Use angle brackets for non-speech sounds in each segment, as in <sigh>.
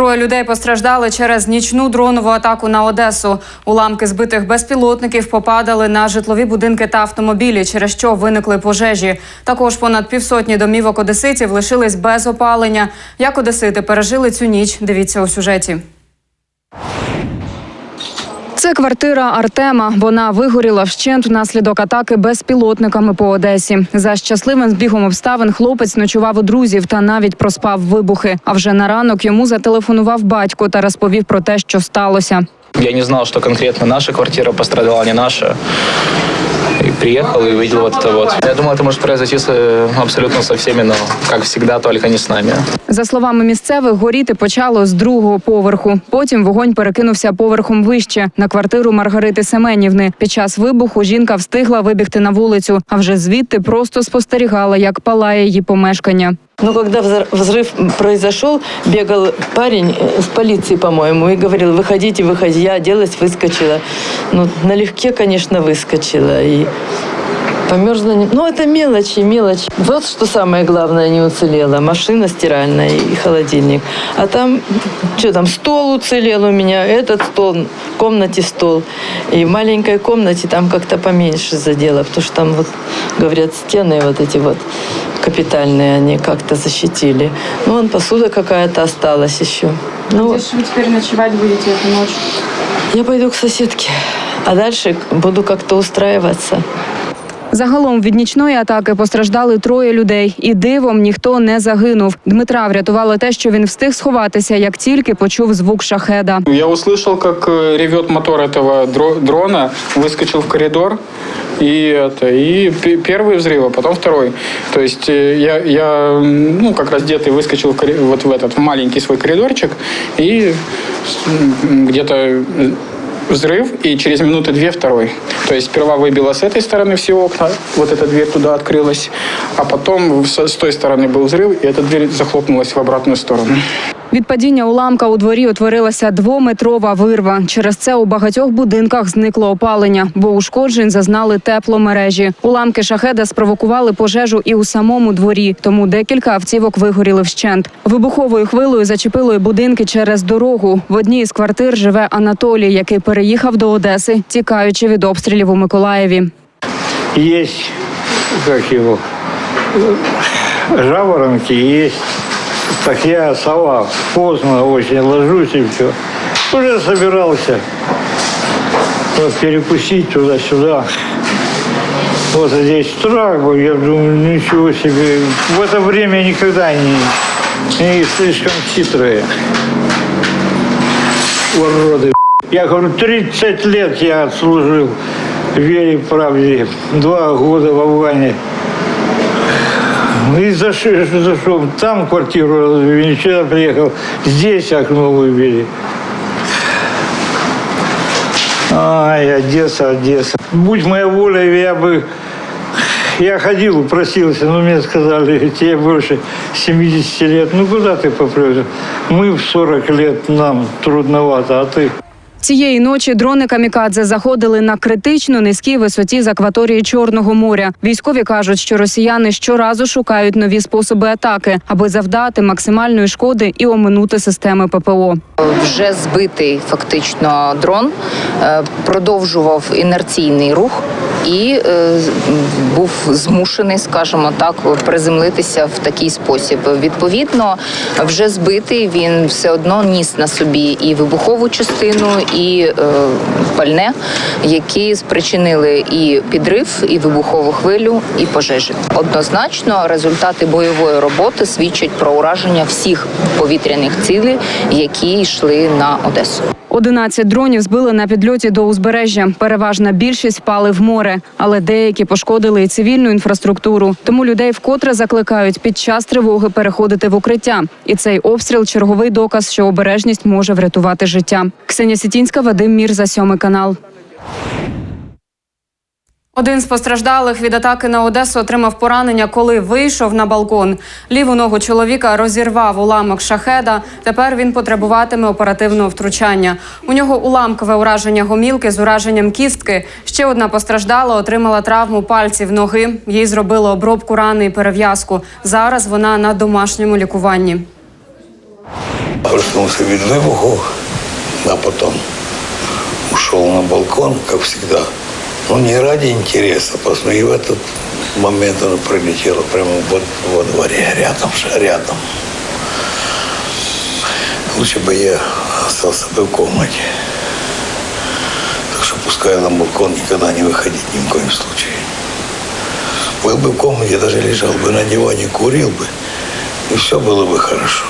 Троє людей постраждали через нічну дронову атаку на Одесу. Уламки збитих безпілотників попадали на житлові будинки та автомобілі, через що виникли пожежі. Також понад півсотні домівок одеситів лишились без опалення. Як одесити пережили цю ніч? Дивіться у сюжеті. Це квартира Артема. Вона вигоріла вщент внаслідок атаки безпілотниками по Одесі. За щасливим збігом обставин хлопець ночував у друзів та навіть проспав вибухи. А вже на ранок йому зателефонував батько та розповів про те, що сталося. Я не знав, що конкретно наша квартира пострадала, не наша И приехал и увидел вот это вот. Я думал, это может произойти с, э, абсолютно со всеми, но, как всегда, только не с нами. За словами місцевих, горіти почало з другого поверху. Потім вогонь перекинувся поверхом вище на квартиру Маргарити Семенівни. Під час вибуху жінка встигла вибігти на вулицю, а вже звідти просто спостерігала, як палає її помешкання. Но когда взрыв произошел, бегал парень э, с полиции, по-моему, и говорил, выходите, выходите. Я оделась, выскочила. Ну, налегке, конечно, выскочила. И померзла. не- Ну, это мелочи, мелочи. Вот что самое главное не уцелело. Машина стиральная и холодильник. А там, что там, стол уцелел у меня, этот стол, в комнате стол. И в маленькой комнате там как-то поменьше задело, потому что там вот, говорят, стены вот эти вот капитальные, они как-то защитили. Ну, вон посуда какая-то осталась еще. Ну, вот. вы теперь ночевать будете эту ночь? я пойду к соседке, а дальше буду как-то устраиваться. Загалом від нічної атаки постраждали троє людей, і дивом ніхто не загинув. Дмитра врятувало те, що він встиг сховатися, як тільки почув звук шахеда. Я услышал, как э, ревет мотор этого дро- дрона, выскочил в коридор, и это и п- первый взрыв, а потом второй. То есть э, я, я м, ну, как раздетый выскочил в корри- вот в этот в маленький свой коридорчик, и м, где-то э, взрыв, и через минуты две второй. То есть сперва выбило с этой стороны все окна, вот эта дверь туда открылась, а потом с с той стороны был взрыв, и эта дверь захлопнулась в обратную сторону. Від падіння уламка у дворі утворилася двометрова вирва. Через це у багатьох будинках зникло опалення, бо ушкоджень зазнали тепломережі. Уламки шахеда спровокували пожежу і у самому дворі, тому декілька автівок вигоріли вщент. Вибуховою хвилею зачепило й будинки через дорогу. В одній із квартир живе Анатолій, який переїхав до Одеси, тікаючи від обстрілів у Миколаєві. есть, как его, жаворонки есть. Так я сова, поздно очень ложусь и все. Уже собирался вот, перекусить туда-сюда. Вот здесь страх был, я думаю, ничего себе. В это время никогда не, не слишком хитрые. Уроды. Я говорю, 30 лет я отслужил вере и правде. Два года в Афгане. И за что, за что? Там квартиру развели, сюда приехал, здесь окно выбили. Ай, Одесса, Одесса. Будь моя воля, я бы... Я ходил, просился, но мне сказали, тебе <laughs> больше 70 лет. Ну, куда ты попрешь? Мы в 40 лет, нам трудновато, а ты... Цієї ночі дрони камікадзе заходили на критично низькій висоті з акваторії Чорного моря. Військові кажуть, що росіяни щоразу шукають нові способи атаки, аби завдати максимальної шкоди і оминути системи ППО. вже збитий фактично дрон е, продовжував інерційний рух і е, був змушений, скажімо так, приземлитися в такий спосіб. Відповідно, вже збитий він все одно ніс на собі і вибухову частину, і е, пальне, які спричинили і підрив, і вибухову хвилю, і пожежі. Однозначно, результати бойової роботи свідчать про ураження всіх повітряних цілей, які йшли на Одесу. 11 дронів збили на підльоті до узбережжя. Переважна більшість впали в море, але деякі пошкодили і цивільну інфраструктуру. Тому людей вкотре закликають під час тривоги переходити в укриття. І цей обстріл черговий доказ, що обережність може врятувати життя. Ксенія Сітінська, Вадим Мір за сьомий канал. Один з постраждалих від атаки на Одесу отримав поранення, коли вийшов на балкон. Ліву ногу чоловіка розірвав уламок шахеда. Тепер він потребуватиме оперативного втручання. У нього уламкове ураження гомілки з ураженням кістки. Ще одна постраждала, отримала травму пальців ноги. Їй зробили обробку рани і перев'язку. Зараз вона на домашньому лікуванні. Проснулся від вибуху, а потом ушел на балкон, как всегда. Ну, не ради интереса, просто и в этот момент оно прилетело прямо во, во дворе, рядом, же, рядом. Лучше бы я остался бы в комнате. Так что пускай на балкон никогда не выходить ни в коем случае. Был бы в комнате, даже лежал бы на диване, курил бы, и все было бы хорошо.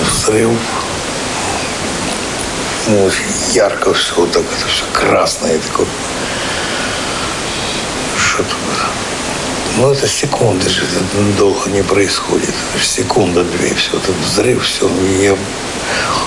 Взрыв. Ну, ярко все, вот так это все красное такое. Что тут? Ну, это секунды же, это долго не происходит. Секунда-две, все, этот взрыв, все. Я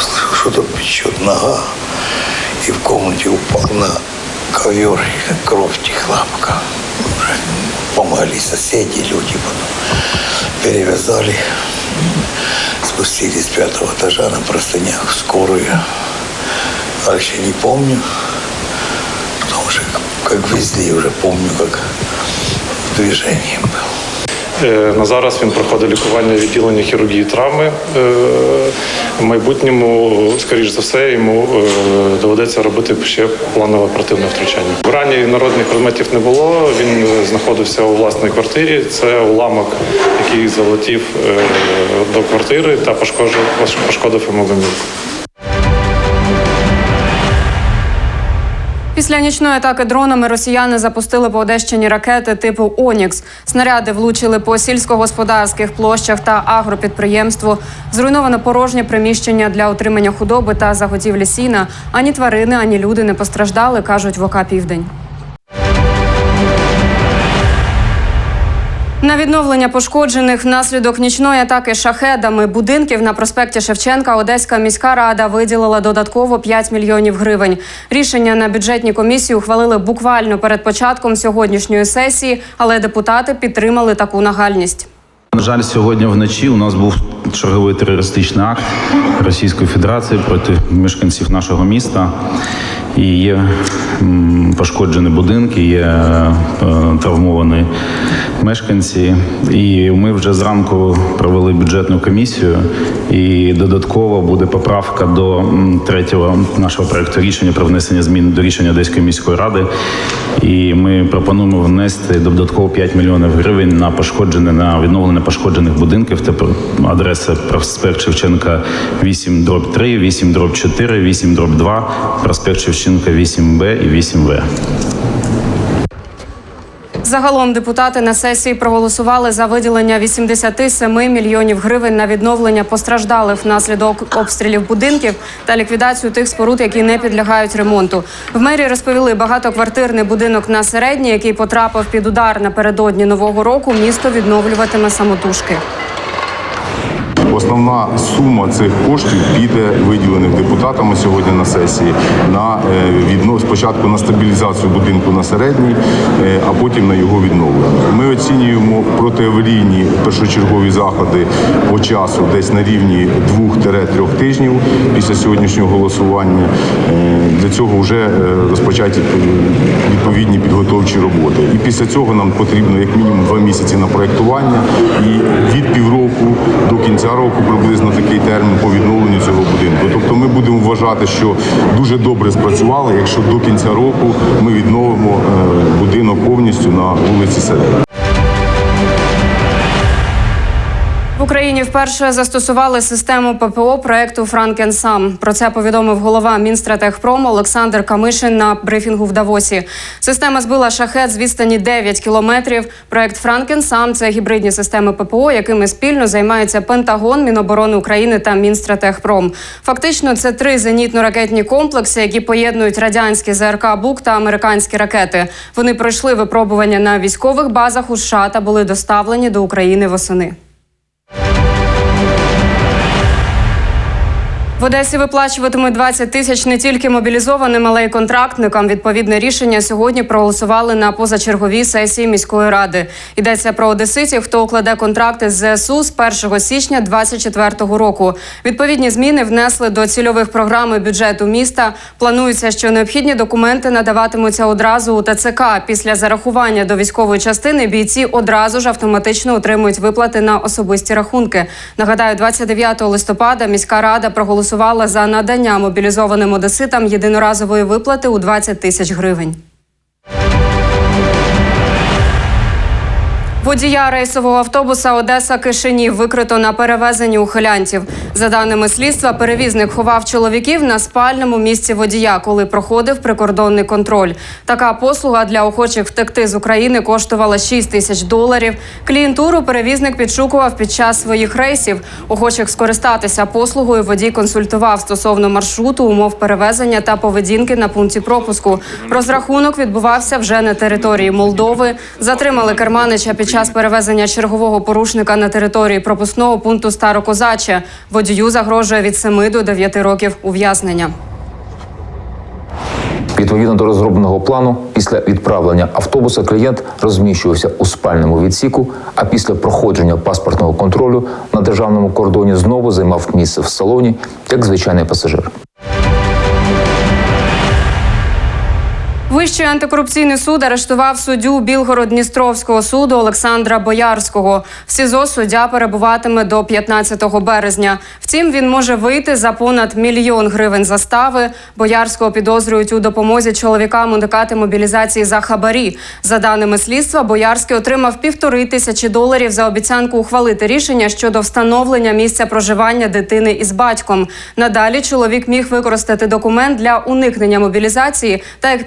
слышал, что-то печет нога. И в комнате упал на ковер, и кровь текла пока. Помогли соседи, люди потом перевязали. Спустились с пятого этажа на простынях в скорую. Дальше не помню. Потому что как везли, уже помню, как в был. Е, На зараз він проходить лікування в відділенні хірургії травми. Е, В майбутньому, скоріш за все, йому е, доведеться робити ще планове оперативне втручання. В рані народних предметів не було. Він знаходився у власній квартирі. Це уламок, який залетів до квартири та пошкодив, йому домівку. Після нічної атаки дронами росіяни запустили по Одещині ракети типу Онікс. Снаряди влучили по сільськогосподарських площах та агропідприємству. Зруйновано порожнє приміщення для утримання худоби та заготівлі сіна. Ані тварини, ані люди не постраждали, кажуть в ОК Південь. На відновлення пошкоджених внаслідок нічної атаки шахедами будинків на проспекті Шевченка Одеська міська рада виділила додатково 5 мільйонів гривень. Рішення на бюджетній комісії ухвалили буквально перед початком сьогоднішньої сесії, але депутати підтримали таку нагальність. На жаль, сьогодні вночі у нас був черговий терористичний акт Російської Федерації проти мешканців нашого міста. І є пошкоджені будинки, є е, травмовані мешканці. І ми вже зранку провели бюджетну комісію. І додатково буде поправка до третього нашого проекту рішення про внесення змін до рішення Одеської міської ради. І ми пропонуємо внести додатково 5 мільйонів гривень на пошкоджене на відновлення пошкоджених будинків. Тепер адреса проспект Шевченка 8 дроб 3, 8 дроб 4, 8 дроб 2, проспект Шевченка 8Б і 8В. Загалом депутати на сесії проголосували за виділення 87 мільйонів гривень на відновлення постраждалих внаслідок обстрілів будинків та ліквідацію тих споруд, які не підлягають ремонту. В мерії розповіли, багатоквартирний будинок на середній, який потрапив під удар напередодні нового року, місто відновлюватиме самотужки. Основна сума цих коштів піде виділених депутатами сьогодні на сесії на е, відно спочатку на стабілізацію будинку на середній, е, а потім на його відновлення. Ми оцінюємо протиаварійні першочергові заходи по часу десь на рівні 2-3 тижнів після сьогоднішнього голосування. Е, Для цього вже розпочаті відповідні підготовчі роботи. І після цього нам потрібно як мінімум два місяці на проєктування і від півроку до кінця року приблизно такий термін по відновленню цього будинку. Тобто ми будемо вважати, що дуже добре спрацювали, якщо до кінця року ми відновимо е, будинок повністю на вулиці Середній. В Україні вперше застосували систему ППО проекту Франкенсам. Про це повідомив голова Мінстратехпрому Олександр Камишин на брифінгу в Давосі. Система збила шахет з відстані 9 кілометрів. Проект Франкенсам це гібридні системи ППО, якими спільно займаються Пентагон, Міноборони України та Мінстратехпром. Фактично, це три зенітно-ракетні комплекси, які поєднують радянські ЗРК БУК та американські ракети. Вони пройшли випробування на військових базах у США та були доставлені до України восени. В Одесі виплачуватимуть 20 тисяч не тільки мобілізованим, але й контрактникам. Відповідне рішення сьогодні проголосували на позачерговій сесії міської ради. Йдеться про одеситів, хто укладе контракти з ЗСУ з 1 січня 2024 року. Відповідні зміни внесли до цільових програм бюджету міста. Планується, що необхідні документи надаватимуться одразу у ТЦК. Після зарахування до військової частини бійці одразу ж автоматично отримують виплати на особисті рахунки. Нагадаю, 29 листопада міська рада проголосувала за надання мобілізованим одеситам єдиноразової виплати у 20 тисяч гривень. Водія рейсового автобуса Одеса Кишинів викрито на перевезенні ухилянтів. За даними слідства, перевізник ховав чоловіків на спальному місці водія, коли проходив прикордонний контроль. Така послуга для охочих втекти з України коштувала 6 тисяч доларів. Клієнтуру перевізник підшукував під час своїх рейсів. Охочих скористатися послугою водій консультував стосовно маршруту, умов перевезення та поведінки на пункті пропуску. Розрахунок відбувався вже на території Молдови. Затримали керманича під час перевезення чергового порушника на території пропускного пункту Старокозаче. Водію загрожує від 7 до 9 років ув'язнення. Відповідно до розробленого плану, після відправлення автобуса клієнт розміщувався у спальному відсіку, а після проходження паспортного контролю на державному кордоні знову займав місце в салоні як звичайний пасажир. Вищий антикорупційний суд арештував суддю Білгород-Дністровського суду Олександра Боярського. В СІЗО суддя перебуватиме до 15 березня. Втім, він може вийти за понад мільйон гривень застави. Боярського підозрюють у допомозі чоловікам уникати мобілізації за хабарі. За даними слідства, Боярський отримав півтори тисячі доларів за обіцянку ухвалити рішення щодо встановлення місця проживання дитини із батьком. Надалі чоловік міг використати документ для уникнення мобілізації та як